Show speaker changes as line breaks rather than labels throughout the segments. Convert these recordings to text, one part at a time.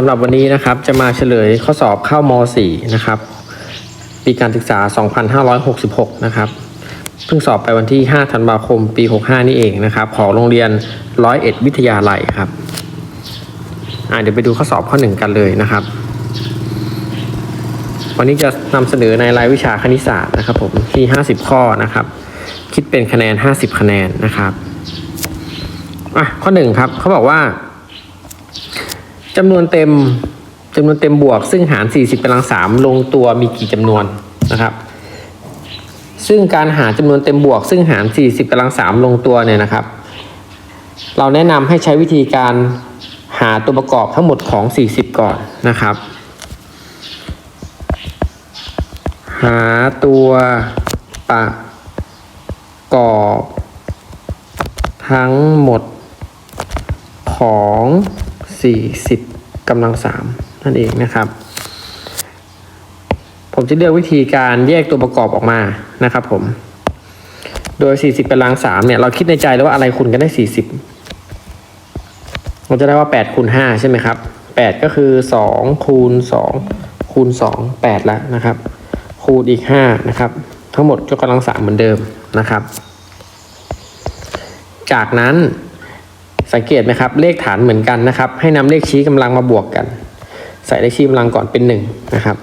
สำหรับวันนี้นะครับจะมาเฉลยข้อสอบเข้าม .4 นะครับ ปีการศึกษา 2566 นะครับ เพิ่งสอบไปวันที่ 5 ธันวาคม ปี 65 นี่เองนะครับ ของโรงเรียนร้อยเอ็ดวิทยาลัยครับอ่าเดี๋ยวไปดูข้อสอบข้อหนึ่งกันเลยนะครับ วันนี้จะนำเสนอในรายวิชาคณิตศาสตร์นะครับผมที่ 50 ข้อนะครับ คิดเป็นคะแนน 50 คะแนนนะครับอะข้อหนึ่งครับเขาบอกว่า จำนวนเต็มจำนวนเต็มบวก ซึ่งหาร 40กำลังสามลงตัวมีกี่จำนวนนะครับ ซึ่งการหาจำนวนเต็มบวก ซึ่งหาร 40กำลังสามลงตัวเนี่ยนะครับ เราแนะนำให้ใช้วิธีการหาตัวประกอบทั้งหมดของ 40 ก่อนนะครับ หาตัวประกอบ ทั้งหมดของ 40กำลังสามนั่นเองนะครับ ผมจะเลือกวิธีการแยกตัวประกอบออกมานะครับผม โดย 40กำลังสามเนี่ยเราคิดในใจแล้วว่าอะไรคูณกันได้ 40เราจะได้ว่า8คูณ5ใช่ไหมครับ8 ก็คือ 2 คูณ 2 คูณ 2 8 แล้วนะครับ คูณอีก 5 นะครับ ทั้งหมดยกกำลังสามเหมือนเดิมนะครับ จากนั้น สังเกตไหมครับ เลขฐานเหมือนกันนะครับ ให้นำเลขชี้กำลังมาบวกกัน ใส่เลขชี้กำลังก่อนเป็น1นะครับ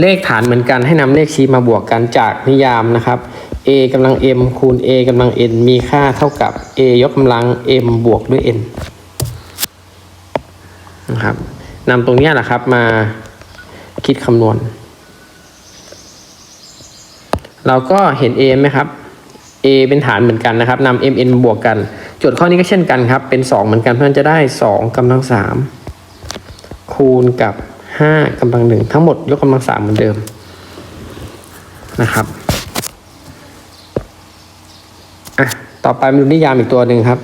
เลขฐานเหมือนกันให้นำเลขชี้มาบวกกันจากนิยามนะครับ a กำลัง m คูณ a กำลัง n มีค่าเท่ากับ a ยกกำลัง m บวกด้วย n นะครับนำตรงนี้แหละครับมาคิดคำนวณ เราก็เห็น a ไหมครับ a เป็นฐานเหมือนกันนะครับนำ mn มาบวกกัน จทย์ข้อนี้ก็เช่นกันครับ เป็น 2 เหมือนกันเพราะฉะนั้นจะได้ 2กำลัง 3 คูณกับ 5กำลังหนึ่งทั้งหมดยกกำลังสามเหมือนเดิมนะครับอะต่อไปมาดูนิยามอีกตัวหนึ่งครับ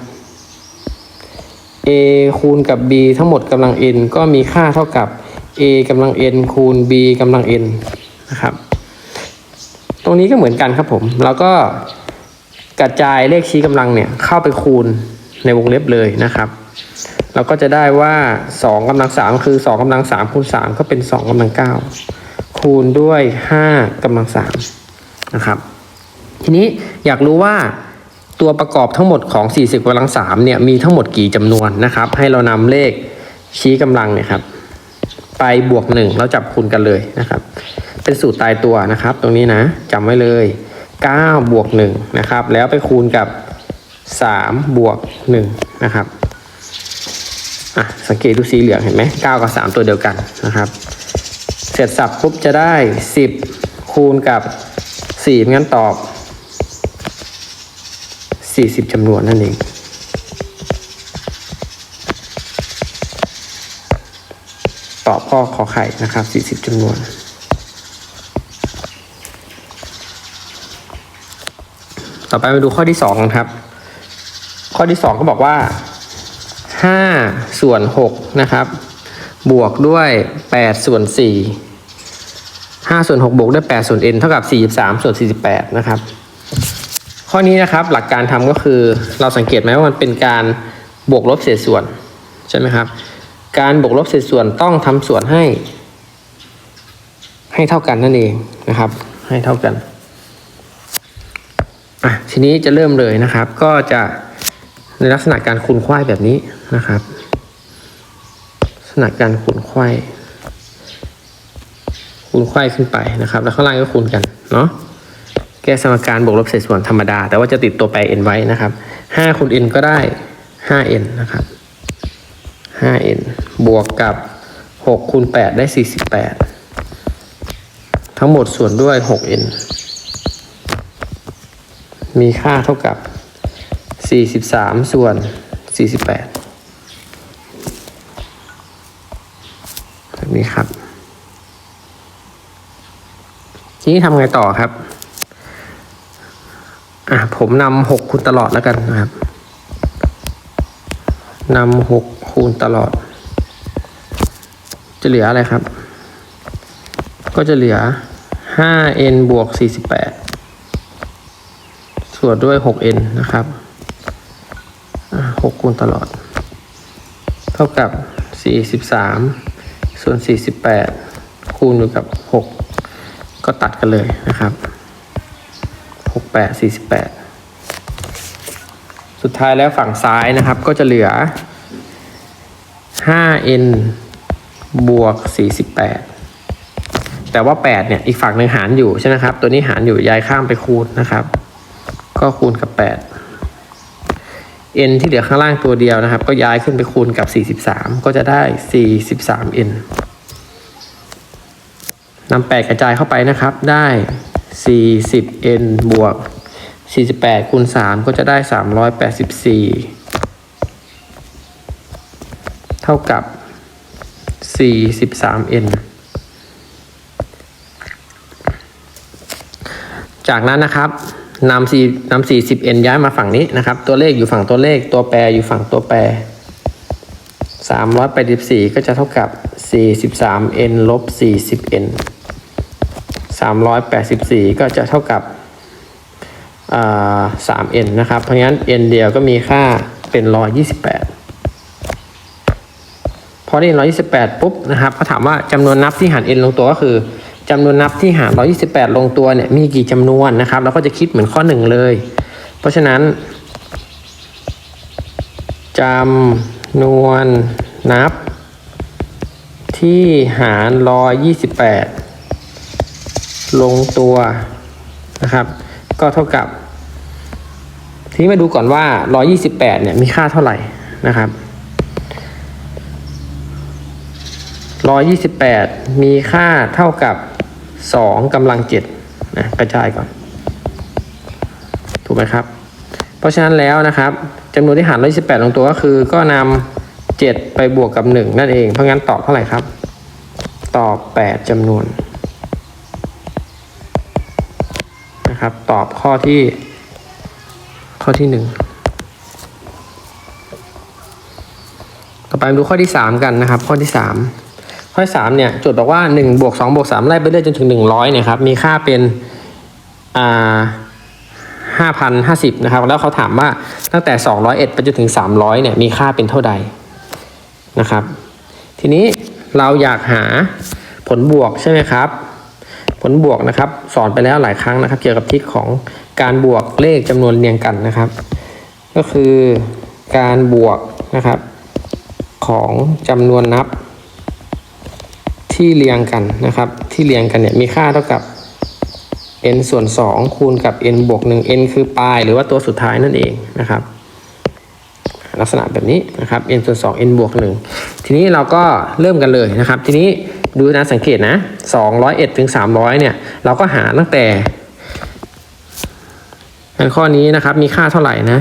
a คูณกับ b ทั้งหมดกำลัง n ก็มีค่าเท่ากับ a กำลัง n คูณ b กำลัง n นะครับ ตรงนี้ก็เหมือนกันครับผม แล้วก็ กระจายเลขชี้กำลังเนี่ยเข้าไปคูณในวงเล็บเลยนะครับ เราก็จะได้ว่า 2กำลัง 3 คือ 2กำลัง3คูณ3 ก็เป็น 2กำลัง 9 คูณด้วย 5กำลัง3นะครับ ทีนี้อยากรู้ว่าตัวประกอบทั้งหมดของ 40กำลัง3เนี่ยมีทั้งหมดกี่จำนวนนะครับ ให้เรานำเลขชี้กำลังเนี่ยครับไปบวก 1 แล้วจับคูณกันเลยนะครับ เป็นสูตรตายตัวนะครับ ตรงนี้นะจำไว้เลย 9บวก1นะครับ แล้วไปคูณกับ 3 บวก1นะครับอะสังเกตดูสีเหลืองเห็นไหม9กับ 3 ตัวเดียวกันนะครับ เสร็จสับปุ๊บจะได้ 10 คูณกับ 4 งั้นตอบ 40จำนวนนั่นเองตอบข้อขอไข่นะครับ 40จำนวน ต่อไปมาดูข้อที่2กันครับ ข้อที่2ก็บอกว่า5ส่วน6นะครับ บวกด้วย8ส่วน4 5ส่วน6บวกด้วย8ส่วน n เท่ากับ43ส่วน48นะครับ ข้อนี้นะครับหลักการทำก็คือเราสังเกตไหมว่ามันเป็นการบวกลบเศษส่วนใช่ไหมครับ การบวกลบเศษส่วนต้องทำส่วนให้ ให้เท่ากันนั่นเองนะครับ ให้เท่ากัน อะทีนี้จะเริ่มเลยนะครับ ก็จะในลักษณะการคูณควายแบบนี้นะครับ ลักษณะการคูณควายคูณควายขึ้นไปนะครับ แล้วข้างล่างก็คูณกันเนาะแก้สมการบวกลบเศษส่วนธรรมดา แต่ว่าจะติดตัวแปร n ไว้นะครับ5คูณ n ก็ได้ 5n นะครับ 5n บวกกับ 6คูณ 8 ได้ 48 ทั้งหมดส่วนด้วย 6n มีค่าเท่ากับ 43 ส่วน 48 แบบนี้ครับ ทีนี้ทำไงต่อครับ อะ ผมนำ6คูณตลอดแล้วกันนะครับนำ6คูณตลอด จะเหลืออะไรครับ ก็จะเหลือ 5n บวก 48 ส่วนด้วย 6n นะครับ6คูณตลอด เท่ากับ 43 ส่วนสี่สิบแปดคูณอยู่กับหกก็ตัดกันเลยนะครับหกแปดสี่สิบแปดสุดท้ายแล้วฝั่งซ้ายนะครับก็จะเหลือ 5n บวก 48 แต่ว่า 8 เนี่ย อีกฝั่งหนึ่งหารอยู่ใช่ไหมครับ ตัวนี้หารอยู่ย้ายข้ามไปคูณนะครับ ก็คูณกับ8 n ที่เหลือข้างล่างตัวเดียวนะครับ ก็ย้ายขึ้นไปคูณกับ 43 ก็จะได้ 43n นำ8กระจายเข้าไปนะครับ ได้ 40n บวก 48คูณ3ก็จะได้ 384 เท่ากับ 43n จากนั้นนะครับ นำ4นำ 40n ย้ายมาฝั่งนี้นะครับ ตัวเลขอยู่ฝั่งตัวเลข ตัวแปรอยู่ฝั่งตัวแปร384ก็จะเท่ากับ 43n ลบ 40n 384ก็จะเท่ากับอ่า 3n นะครับ เพราะงั้น n เดียวก็มีค่าเป็น128พอได้128ปุ๊บนะครับเขาถามว่าจำนวนนับที่หาร n ลงตัวก็คือ จำนวนนับที่หาร128 ลงตัวเนี่ยมีกี่จำนวนนะครับเราก็จะคิดเหมือนข้อหนึ่งเลย เพราะฉะนั้นจำนวนนับ ที่หาร 128 ลงตัวนะครับ ก็เท่ากับ ทีนี้มาดูก่อนว่า 128 เนี่ยมีค่าเท่าไหร่นะครับ128 มีค่าเท่ากับ 2กำลัง7นะกระจายก่อน ถูกไหมครับ เพราะฉะนั้นแล้วนะครับจำนวนที่หาร128ลงตัวก็คือก็นำ7ไปบวกกับ1นั่นเอง เพราะงั้นตอบเท่าไหร่ครับ ตอบ8จำนวนนะครับตอบข้อที่ข้อที่1ต่อไปมาดูข้อที่3กันนะครับ ข้อที่3 ข้อ3เนี่ยโจทย์บอกว่า1บวก2บวก3ไล่ไปเรื่อยจนถึง 100เนี่ยครับมีค่าเป็นอ่า5,050นะครับแล้วเขาถามว่าตั้งแต่ 201ไปจนถึง 300เนี่ยมีค่าเป็นเท่าใดนะครับ ทีนี้เราอยากหาผลบวกใช่ไหมครับ ผลบวกนะครับ สอนไปแล้วหลายครั้งนะครับ เกี่ยวกับทิศของการบวกเลขจำนวนเรียงกันนะครับ ก็คือการบวกนะครับ ของจำนวนนับ ที่เรียงกันนะครับ ที่เรียงกันเนี่ยมีค่าเท่ากับ n ส่วน 2 คูณกับ n บวก1 n คือปลายหรือว่าตัวสุดท้ายนั่นเองนะครับ ลักษณะแบบนี้นะครับ n ส่วน 2 n บวก1ทีนี้เราก็เริ่มกันเลยนะครับ ทีนี้ดูนะสังเกตนะ 201ถึง300 เนี่ย เราก็หาตั้งแต่ในข้อนี้นะครับมีค่าเท่าไหร่นะ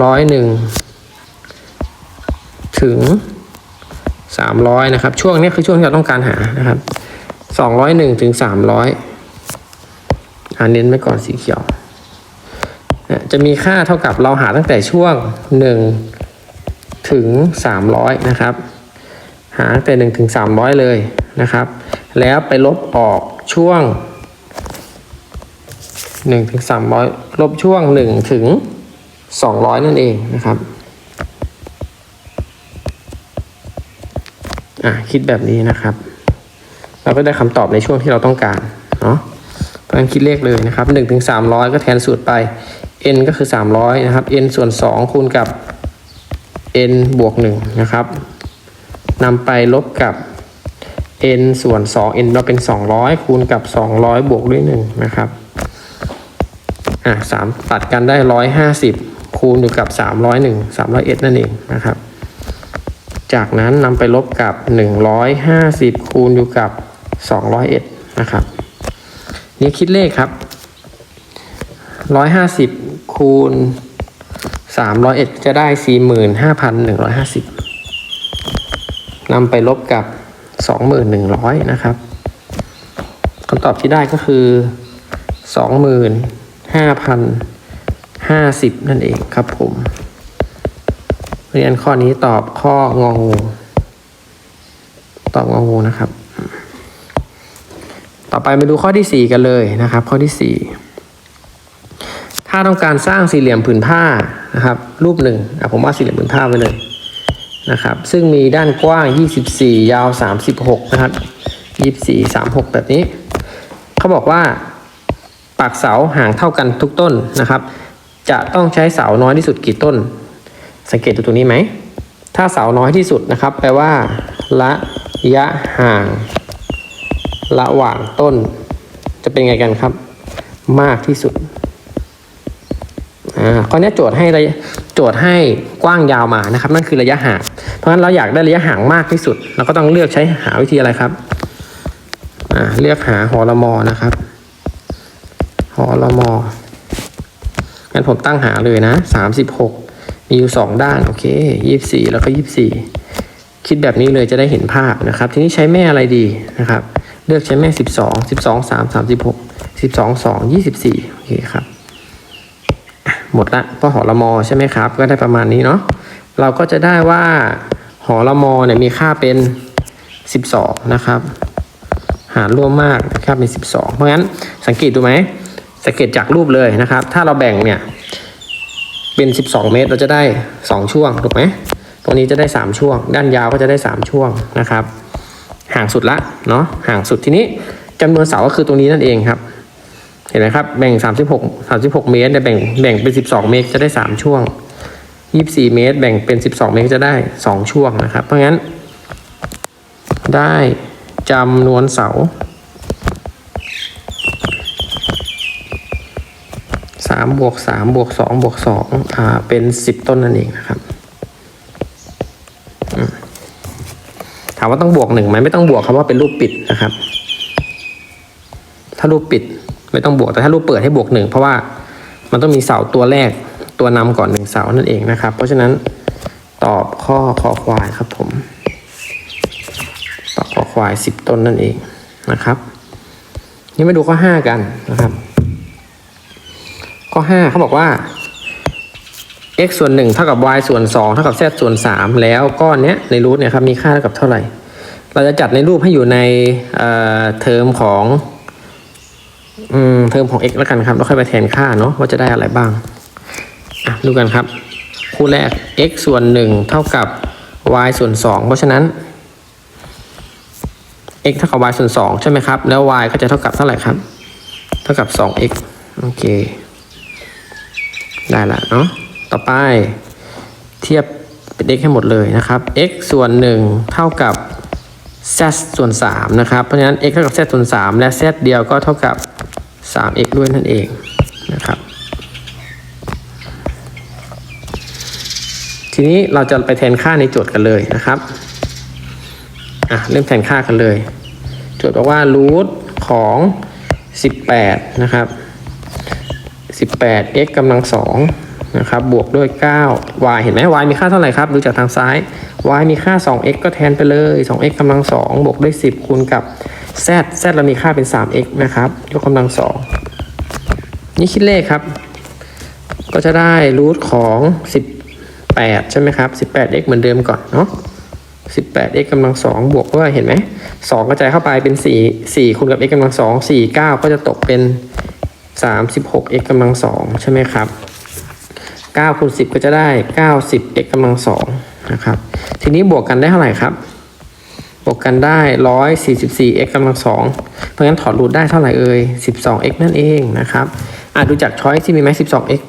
201 ถึง 300นะครับช่วงนี้คือช่วงที่เราต้องการหานะครับ201ถึง300อ่าเน้นไว้ก่อนสีเขียวจะมีค่าเท่ากับเราหาตั้งแต่ช่วง 1 ถึง 300 นะครับ หาตั้งแต่ 1 ถึง 300 เลยนะครับ แล้วไปลบออกช่วง 1 ถึง 300 ลบช่วง 1 ถึง 200 นั่นเองนะครับ อะคิดแบบนี้นะครับ เราก็ได้คำตอบในช่วงที่เราต้องการเนาะเพราะฉะนั้นคิดเลขเลยนะครับ1ถึง300 ก็แทนสูตรไป n ก็คือ 300 นะครับ n ส่วน 2 คูณกับ n บวก1นะครับนำไปลบกับ n ส่วน 2 n เราเป็น 200 คูณกับ 200 บวกด้วย 1 นะครับ อะ3ตัดกันได้ 150 คูณอยู่กับ 301 301 นั่นเองนะครับ จากนั้นนำไปลบกับ 150 คูณอยู่กับ 201 นะครับ นี่คิดเลขครับ 150 คูณ 301 จะได้ 45,150นำไปลบกับ 2,100 นะครับคำตอบที่ได้ก็คือ 25,050 นั่นเองครับผม เรียนข้อนี้ตอบข้ององู ตอบงองูนะครับ ต่อไปมาดูข้อที่ 4 กันเลยนะครับ ข้อที่ 4 ถ้าต้องการสร้างสี่เหลี่ยมผืนผ้านะครับ รูปหนึ่งผมว่าสี่เหลี่ยมผืนผ้าไปเลยนะครับ ซึ่งมีด้านกว้าง 24 ยาว 36 นะครับ 24 36 แบบนี้ เขาบอกว่าปากเสาห่างเท่ากันทุกต้นนะครับ จะต้องใช้เสาน้อยที่สุดกี่ต้น สังเกตดูตรงนี้ไหม ถ้าเสาน้อยที่สุดนะครับ แปลว่า ระยะห่าง ระหว่างต้น จะเป็นไงกันครับ มากที่สุดอ่าข้อนี้โจทย์ให้ระยะโจทย์ให้กว้างยาวมานะครับ นั่นคือระยะห่าง เพราะฉะนั้นเราอยากได้ระยะห่างมากที่สุด เราก็ต้องเลือกใช้หาวิธีอะไรครับอ่าเลือกหาหอละมอนะครับหอละมองั้นผมตั้งหาเลยนะสามสิบหก มีอยู่สองด้าน โอเคยี่สิบสี่แล้วก็ยี่สิบสี่คิดแบบนี้เลยจะได้เห็นภาพนะครับ ทีนี้ใช้แม่อะไรดีนะครับ เลือกใช้แม่สิบสองสิบสองสามสามสิบหกสิบสองสองยี่สิบสี่โอเคครับ หมดละเพราะหอละมอใช่ไหมครับ ก็ได้ประมาณนี้เนาะ เราก็จะได้ว่าหอละมอเนี่ยมีค่าเป็น 12 นะครับ หารร่วมมากค่าเป็น 12 เพราะงั้นสังเกตดูไหมสังเกตจากรูปเลยนะครับ ถ้าเราแบ่งเนี่ย เป็น 12 เมตร เราจะได้ 2 ช่วงถูกไหมตรงนี้จะได้ 3 ช่วง ด้านยาวก็จะได้ 3 ช่วงนะครับ ห่างสุดละเนาะห่างสุดทีนี้จำนวนเสาก็คือตรงนี้นั่นเองครับ เห็นไหมครับแบ่ง 36 36 เมตรเนี่ยแบ่งแบ่งเป็น 12 เมตรจะได้ 3 ช่วง 24 เมตร แบ่งเป็น 12 เมตรจะได้ 2 ช่วงนะครับ เพราะงั้น ได้จำนวนเสา 3บวก3บวก2บวก2อ่าเป็น 10 ต้นนั่นเองนะครับถามว่าต้องบวกหนึ่งไหมไม่ต้องบวกครับว่าเป็นรูปปิดนะครับ ถ้ารูปปิดไม่ต้องบวกแต่ถ้ารูปเปิดให้บวกหนึ่งเพราะว่ามันต้องมีเสาตัวแรกตัวนำก่อนหนึ่งเสานั่นเองนะครับ เพราะฉะนั้นตอบข้อคอควายครับผม ตอบคอควายสิบต้นนั่นเองนะครับ นี่มาดูข้อห้ากันนะครับ ข้อห้าเขาบอกว่า x ส่วนหนึ่งเท่ากับ y ส่วนสองเท่ากับ z ส่วนสามแล้วก้อนเนี้ยในรูทเนี่ยครับมีค่าเท่ากับเท่าไหร่ เราจะจัดในรูปให้อยู่ในเอ่อเทอมของเทอมของ x แล้วกันครับ แล้วค่อยไปแทนค่าเนาะว่าจะได้อะไรบ้างอะดูกันครับ คู่แรก x ส่วน 1 เท่ากับ y ส่วน 2 เพราะฉะนั้น x เท่ากับ y ส่วน 2 ใช่ไหมครับ แล้ว y ก็จะเท่ากับเท่าไหร่ครับ เท่ากับ 2x โอเค ได้ละเนาะต่อไปเทียบเป็น x ให้หมดเลยนะครับ x ส่วน 1 เท่ากับ z ส่วน 3 นะครับ เพราะฉะนั้น x เท่ากับ z ส่วน 3 และ z เดียวก็เท่ากับ 3x ด้วยนั่นเองนะครับ ทีนี้เราจะไปแทนค่าในโจทย์กันเลยนะครับอะเริ่มแทนค่ากันเลย โจทย์บอกว่ารูทของ 18 นะครับ 18 x กำลังสองนะครับบวกด้วย 9 y เห็นไหม y มีค่าเท่าไหร่ครับ ดูจากทางซ้าย y มีค่า 2x ก็แทนไปเลย 2x กำลังสองบวกด้วย 10 คูณกับ z z เรามีค่าเป็น 3x นะครับยกกำลังสองนี่คิดเลขครับ ก็จะได้รูทของ 18 ใช่ไหมครับ 18x เหมือนเดิมก่อนเนาะ 18x กำลังสองบวกด้วยเห็นไหม2กระจายเข้าไปเป็น 4 4คูณกับ x กำลังสอง4 9 ก็จะตกเป็น 36x กำลังสองใช่ไหมครับ9คูณ10 ก็จะได้ 90x กำลังสองนะครับ ทีนี้บวกกันได้เท่าไหร่ครับ บวกกันได้ 144x กำลังสองเพราะงั้นถอดรูทได้เท่าไหร่เอ่ย 12x นั่นเองนะครับอะดูจากช้อยที่มีไหม 12x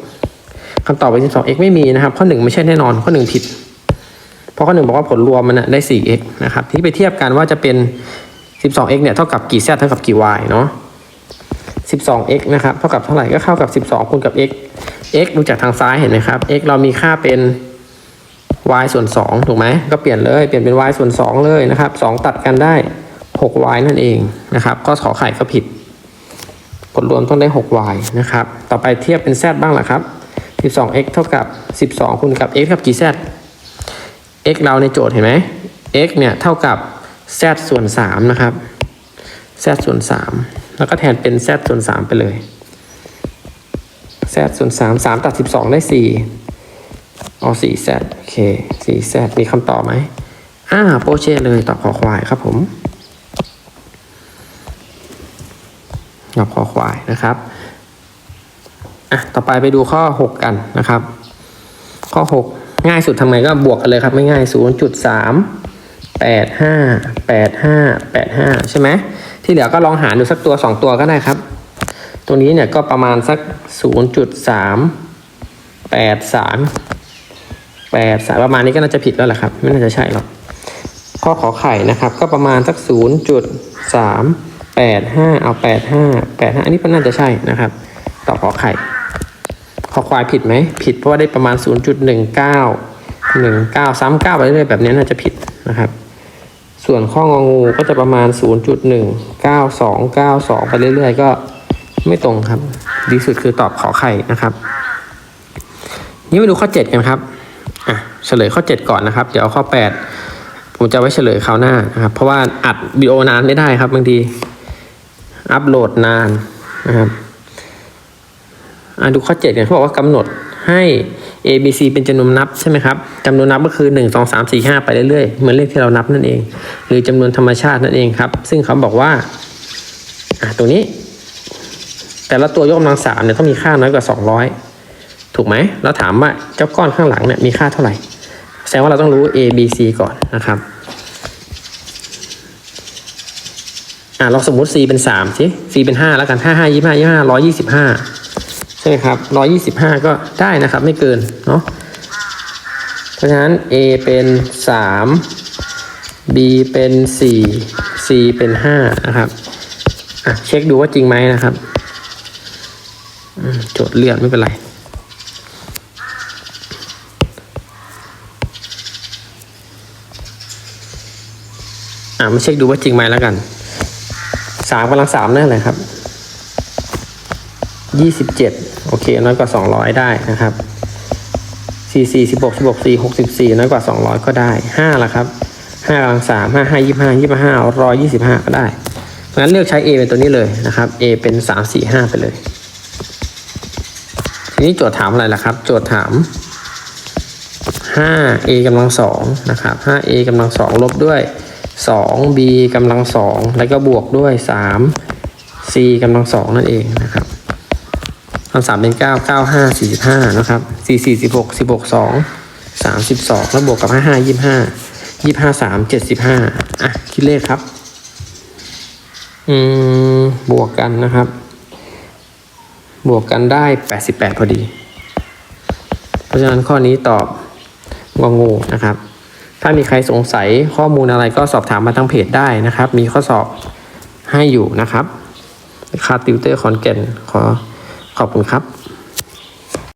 คำตอบเป็น 12x ไม่มีนะครับ ข้อ 1 ไม่ใช่แน่นอน ข้อ 1 ผิด เพราะข้อ 1 บอกว่าผลรวมมันนะได้ 4x นะครับ ที่ไปเทียบกันว่าจะเป็น 12x เนี่ยเท่ากับกี่ z เท่ากับกี่ y เนาะ 12x นะครับ เท่ากับเท่าไหร่ก็เข้ากับ 12คูณกับ x x ดูจากทางซ้ายเห็นไหมครับ x เรามีค่าเป็น y ส่วน 2 ถูกไหม ก็เปลี่ยนเลย เปลี่ยนเป็น y ส่วน 2 เลยนะครับ 2 ตัดกันได้ 6y นั่นเองนะครับ ก็ขอไข่ก็ผิด ผลรวมต้องได้ 6y นะครับ ต่อไปเทียบเป็น z บ้างล่ะครับ 12x เท่ากับ 12คูณกับ x เท่ากับกี่ z x เราในโจทย์เห็นไหม x เนี่ยเท่ากับ z ส่วน 3 นะครับ z ส่วน 3 แล้วก็แทนเป็น z ส่วน 3 ไปเลย z ส่วน 3 3 ตัด 12 ได้ 4 เอา 4 z โอเค 4 z มีคำตอบไหมอ่าโปเช่เลยตอบขอควายครับผมตอบขอควายนะครับอะต่อไปไปดูข้อ 6 กันนะครับ ข้อ 6 ง่ายสุดทำไงก็บวกกันเลยครับ ไม่ง่ายศูนย์จุดสามแปดห้าแปดห้าแปดห้าใช่ไหม ที่เหลือก็ลองหารดูสักตัวสองตัวก็ได้ครับตัวนี้เนี่ยก็ประมาณสักศูนย์จุดสามแประมาณนี้ก็น่าจะผิดแล้วแหละครับ ไม่น่าจะใช่หรอกข้อขอไข่นะครับ ก็ประมาณสักศูนย์จุดสามแปดห้าเอาแปดห้าแปดห้าอันนี้ก็น่าจะใช่นะครับ ต่อขอไข่ขอควายผิดไหม ผิดเพราะว่าได้ประมาณ 0.19 19 ซ้ำ9ไปเรื่อยแบบนี้น่าจะผิดนะครับ ส่วนข้ององูก็จะประมาณ 0.19292 ไปเรื่อยๆ ก็ไม่ตรงครับ ดีสุดคือตอบขอไข่นะครับนี่มาดูข้อ 7 กันครับอะเฉลยข้อ 7 ก่อนนะครับ เดี๋ยวข้อ 8 ผมจะไว้เฉลยคราวหน้านะครับ เพราะว่าอัดวิดีโอนานไม่ได้ครับบางที อัปโหลดนานนะครับอะดูข้อ7เนี่ยเขาบอกว่ากำหนดให้ a b c เป็นจำนวนนับใช่ไหมครับจำนวนนับก็คือ 1 2 3 4 5 ไปเรื่อยๆ เหมือนเลขที่เรานับนั่นเอง หรือจำนวนธรรมชาตินั่นเองครับ ซึ่งเขาบอกว่าตรงนี้ แต่ละตัวยกกำลังสามเนี่ยต้องมีค่าน้อยกว่า 200 ถูกไหมแล้วถามว่าเจ้าก้อนข้างหลังเนี่ยมีค่าเท่าไหร่ แสดงว่าเราต้องรู้ a b c ก่อนนะครับอะเราสมมติ c เป็น3สิ c เป็น5แล้วกัน 5 5 25 25 125 ใช่ไหมครับ125ก็ได้นะครับไม่เกินเนาะเพราะฉะนั้น A เป็น3 B เป็น4 C เป็น5นะครับอะเช็คดูว่าจริงไหมนะครับโจทย์เลื่อนไม่เป็นไรอะมาเช็คดูว่าจริงไหมแล้วกันสามกำลังสามนั่นแหละครับ ยี่สิบเจ็ดโอเค น้อยกว่าสองร้อยได้นะครับสี่สี่สิบหกสิบหกสี่หกสิบสี่น้อยกว่าสองร้อยก็ได้ห้าละครับห้ากำลังสามห้าห้ายี่ห้ายี่ห้าร้อยยี่สิบห้าก็ได้เพราะฉะนั้นเลือกใช้ A เป็นตัวนี้เลยนะครับ A เป็นสามสี่ห้าไปเลย ทีนี้โจทย์ถามอะไรล่ะครับ โจทย์ถาม 5a กำลังสองนะครับ 5a กำลังสองลบด้วย 2b กำลังสองแล้วก็บวกด้วย 3c กำลังสองนั่นเองนะครับ คำสามเป็น9 9 5 45นะครับ4 4 16 16 2 32แล้วบวกกับ5 5 25 25 3 75อะ คิดเลขครับ อืม บวกกันนะครับ บวกกันได้88พอดี เพราะฉะนั้นข้อนี้ตอบงองูนะครับ ถ้ามีใครสงสัยข้อมูลอะไรก็สอบถามมาทางเพจได้นะครับ มีข้อสอบให้อยู่นะครับคาติวเตอร์คอนแก่นขอ ขอบคุณครับ